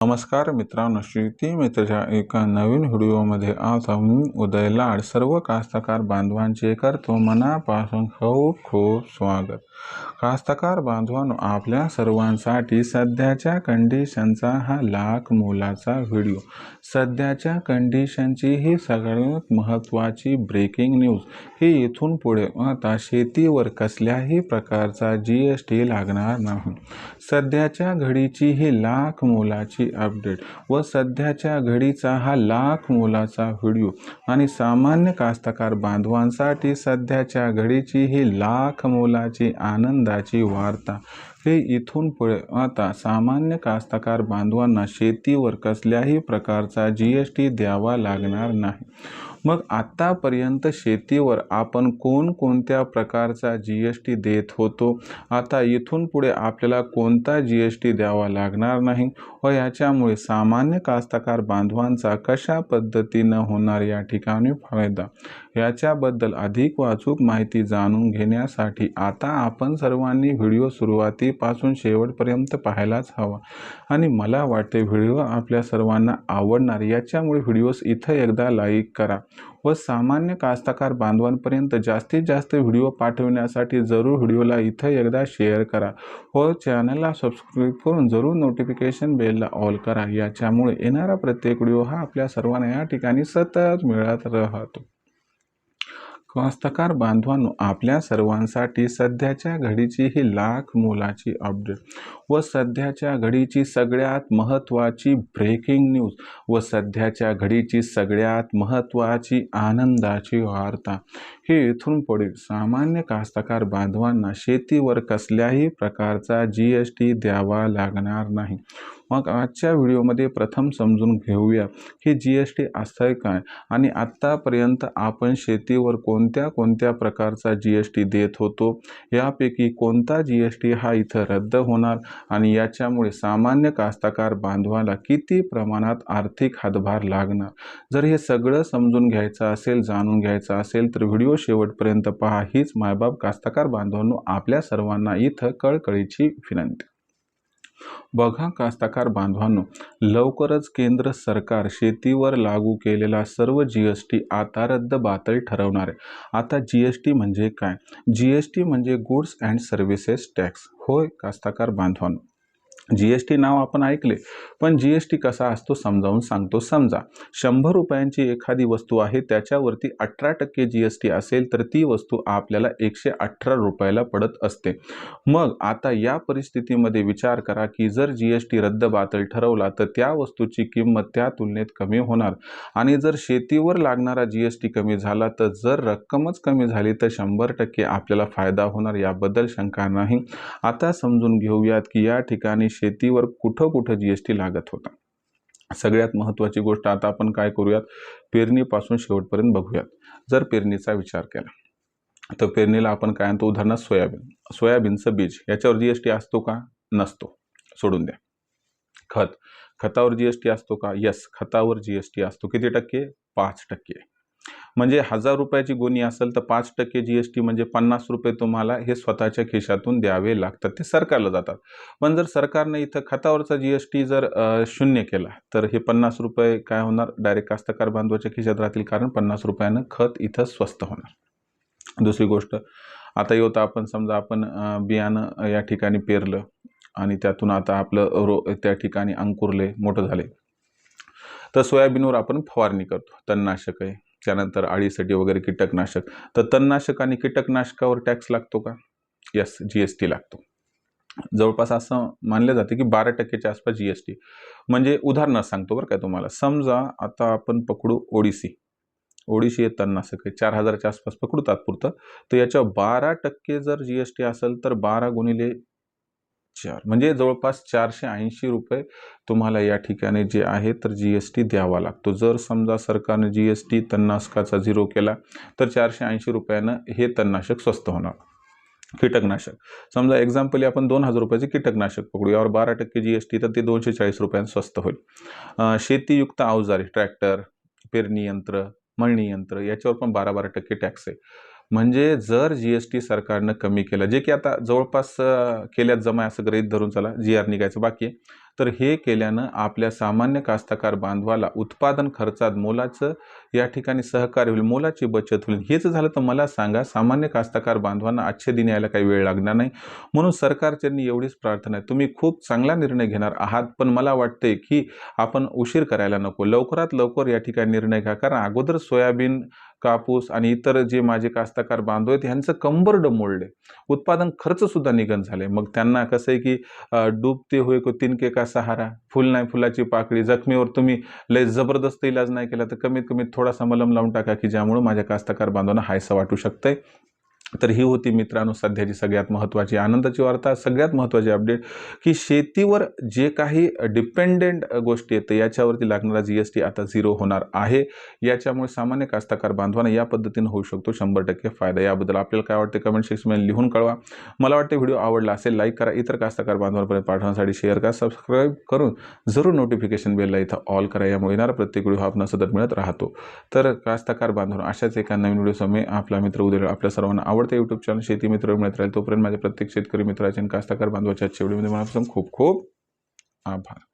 नमस्कार मित्रांनो श्रीती मित्रच्या एका नवीन व्हिडिओमध्ये आज मी उदय लाड सर्व कास्तकार बांधवांचे करतो मनापासून खूप खूप स्वागत. कास्तकार बांधवांनो आपल्या सर्वांसाठी सध्याच्या कंडिशनचा हा लाख मोलाचा व्हिडिओ. सध्याच्या कंडिशनची ही सगळ्यात महत्त्वाची ब्रेकिंग न्यूज ही इथून पुढे आता शेतीवर कसल्याही प्रकारचा जी एस टी लागणार नाही. सध्याच्या घडीची ही लाख मोलाची अपडेट व सध्याच्या घडीचा हा लाख मोलाचा व्हिडिओ. आणि सामान्य कास्तकार बांधवांसाठी सध्याच्या घडीची ही लाख मोलाची आनंदाची वार्ता. हे इथून पुढे. आता सामान्य कास्तकार बांधवांना शेतीवर कसल्याही प्रकारचा जी एस टी द्यावा लागणार नाही. मग आत्तापर्यंत शेतीवर आपण कोणकोणत्या प्रकारचा जी एस टी देत होतो? आता इथून पुढे आपल्याला कोणता जी एस टी द्यावा लागणार नाही? व याच्यामुळे सामान्य कास्तकार बांधवांचा कशा पद्धतीनं होणार या ठिकाणी फायदा? याच्याबद्दल अधिक वाचूक माहिती जाणून घेण्यासाठी आता आपण सर्वांनी व्हिडिओ सुरुवातीपासून शेवटपर्यंत पाहायलाच हवा. आणि मला वाटते व्हिडिओ आपल्या सर्वांना आवडणार याच्यामुळे व्हिडिओज इथं एकदा लाईक करा व सामान्य कास्तकार बांधवांपर्यंत जास्तीत जास्त व्हिडिओ पाठवण्यासाठी जरूर व्हिडिओला इथं एकदा शेअर करा व चॅनलला सबस्क्राईब करून जरूर नोटिफिकेशन बेलला ऑल करा. याच्यामुळे येणारा प्रत्येक व्हिडिओ हा आपल्या सर्वांना या ठिकाणी सतत मिळत राहतो. कास्तकार बांधवांनो आपल्या सर्वांसाठी सध्याच्या घडीची ही लाख मोलाची अपडेट व सध्याच्या घडीची सगळ्यात महत्त्वाची ब्रेकिंग न्यूज व सध्याच्या घडीची सगळ्यात महत्त्वाची आनंदाची वार्ता. हे इथून पुढे सामान्य कास्तकार बांधवांना शेतीवर कसल्याही प्रकारचा जी एस टी द्यावा लागणार नाही. मग आजच्या व्हिडिओमध्ये प्रथम समजून घेऊया की जी एस टी असतं काय आणि आत्तापर्यंत आपण शेतीवर कोणत्या कोणत्या प्रकारचा जी एस टी देत होतो? यापैकी कोणता जी एस टी हा इथं रद्द होणार आणि याच्यामुळे सामान्य कास्तकार बांधवाला किती प्रमाणात आर्थिक हातभार लागणार? जर हे सगळं समजून घ्यायचं असेल जाणून घ्यायचं असेल तर व्हिडिओ शेवटपर्यंत पहा. हीच मायबाप कास्तकार बांधवांनो आपल्या सर्वांना इथं कळकळीची विनंती. बघा कास्तकार बांधवांनो लवकरच केंद्र सरकार शेतीवर लागू केलेला सर्व जी एस टी आता रद्द बातल ठरवणार आहे. आता जी एस टी म्हणजे काय? जी एस टी म्हणजे गुड्स अँड सर्व्हिसेस टॅक्स होय कास्तकार बांधवांनो. जी एस टी नाव आपण ऐकले पण जी एस टी कसा असतो समजावून सांगतो. समजा शंभर रुपयांची एखादी वस्तू आहे त्याच्यावरती अठरा टक्के जी एस टी असेल तर ती वस्तू आपल्याला एकशे अठरा रुपयाला पडत असते. मग आता या परिस्थितीमध्ये विचार करा की जर जी एस टी रद्दबातल ठरवला तर त्या वस्तूची किंमत त्या तुलनेत कमी होणार. आणि जर शेतीवर लागणारा जी एस टी कमी झाला तर जर रक्कमच कमी झाली तर शंभर टक्के आपल्याला फायदा होणार याबद्दल शंका नाही. आता समजून घेऊयात की या ठिकाणी शेतीवर कुठं कुठं जी एस टी लागत होता. सगळ्यात महत्त्वाची गोष्ट आता आपण काय करूयात? पेरणीपासून शेवटपर्यंत बघूयात. जर पेरणीचा विचार केला तर पेरणीला आपण काय आणतो? उदाहरणार्थ सोयाबीन. सोयाबीनचं बीज याच्यावर जी एस टी असतो का? नसतो. सोडून द्या. खत. खतावर जी एस टी असतो का? यस खतावर जी एस टी असतो. किती टक्के? पाच टक्के. म्हणजे हजार रुपयाची गोणी असेल तर पाच टक्के जी एस टी म्हणजे पन्नास रुपये तुम्हाला हे स्वतःच्या खिशातून द्यावे लागतात. ते सरकारला जातात. पण जर सरकारनं इथं खतावरचा जी एस टी जर शून्य केला तर हे पन्नास रुपये काय होणार? डायरेक्ट कास्तकार बांधवाच्या खिशात राहतील कारण पन्नास रुपयानं खत इथं स्वस्त होणार. दुसरी गोष्ट आता येतं आपण समजा आपण बियाणं या ठिकाणी पेरलं आणि त्यातून आता आपलं रो त्या ठिकाणी अंकुरले मोठं झाले. तर सोयाबीनवर आपण फवारणी करतो. तणनाशक आहे त्यानंतर आळीसाठी वगैरे कीटकनाशक. तर तणनाशक आणि कीटकनाशकावर टॅक्स लागतो का? यस जी एस टी लागतो. जवळपास असं मानलं जाते की बारा टक्क्याच्या आसपास जी एस टी म्हणजे उदाहरणं सांगतो बरं काय तुम्हाला. समजा आता आपण पकडू ओडिसी. ओडिशी हे तणनाशक आहे. चार हजारच्या आसपास पकडू तात्पुरतं. तर याच्या बारा टक्के जर जी एस टी असेल तर बारा गुणिले चार. म्हणजे जवळपास चारशे ऐंशी रुपये तुम्हाला या ठिकाणी जे आहे तर जी एस टी द्यावा लागतो. जर समजा सरकारने जी एस टी तणनाशकाचा झिरो केला तर चारशे ऐंशी रुपयानं हे तणनाशक स्वस्त होणार. कीटकनाशक. समजा एक्झाम्पली आपण दोन हजार रुपयाचे कीटकनाशक पकडू यावर बारा टक्के जी एस टी तर ते दोनशे चाळीस रुपयांत स्वस्त होईल. शेतीयुक्त अवजारे ट्रॅक्टर पेरणी यंत्र मळणी यंत्र याच्यावर पण बारा बारा टक्के टॅक्स आहे. म्हणजे जर जी एस टी सरकारनं कमी केलं जे की आता जवळपास केल्यात जमा असं गृहीत धरून चला जी आर निघायचं बाकी आहे. तर हे केल्यानं आपल्या सामान्य कास्तकार बांधवाला उत्पादन खर्चात मोलाचं या ठिकाणी सहकार्य होईल मोलाची बचत होईल. हेच झालं तर मला सांगा सामान्य कास्तकार बांधवांना आजचे दिन यायला काही वेळ लागणार नाही. म्हणून सरकारच्यांनी एवढीच प्रार्थना आहे. तुम्ही खूप चांगला निर्णय घेणार आहात पण मला वाटते की आपण उशीर करायला नको. लवकरात लवकर या ठिकाणी निर्णय घ्या. कारण अगोदर सोयाबीन कापूस आणि इतर जे माझे कास्तकार बांधव आहेत ह्यांचं कंबरड मोडले उत्पादन खर्चसुद्धा निघन झाले मग त्यांना कसं आहे की डुबते डूबते हुए को तिनके का सहारा फुल नाही फुलाची पाकळी जखमीवर तुम्ही लय जबरदस्त इलाज नाही केला तर कमीत कमी थोडासा मलम लावून टाका की ज्यामुळे माझ्या कास्तकार बांधवांना हायसा वाटू शकतंय. तर ही होती मित्रांनो सध्याची सगळ्यात महत्त्वाची आनंदाची वार्ता सगळ्यात महत्त्वाची अपडेट की शेतीवर जे काही डिपेंडेंट गोष्टी आहेत याच्यावरती लागणारा जी एस टी आता झिरो होणार आहे. याच्यामुळे सामान्य कास्तकार बांधवांना या पद्धतीनं होऊ शकतो शंभर टक्के फायदा. याबद्दल आपल्याला काय वाटते कमेंट सेक्शनमध्ये लिहून कळवा. मला वाटते व्हिडिओ आवडला असेल लाईक करा. इतर कास्तकार बांधवांपर्यंत पाठवण्यासाठी शेअर करा. सबस्क्राईब करून जरूर नोटिफिकेशन बेलला इथं ऑल करा. यामुळे येणारा प्रत्येक व्हिडिओ हा सतत मिळत राहतो. तर कास्तकार बांधवांना अशाच एका नवीन व्हिडिओसमोर आपला मित्र उद्या आपल्या सर्वांना आवडतं यूट्यूब चॅनल शेती मित्र मिळत राहील तोपर्यंत माझ्या प्रत्येक शेतकरी मित्राचे आणि कास्तकार बांधवाच्या आजच्या व्हिडिओमध्ये मनापासून खूप खूप आभार.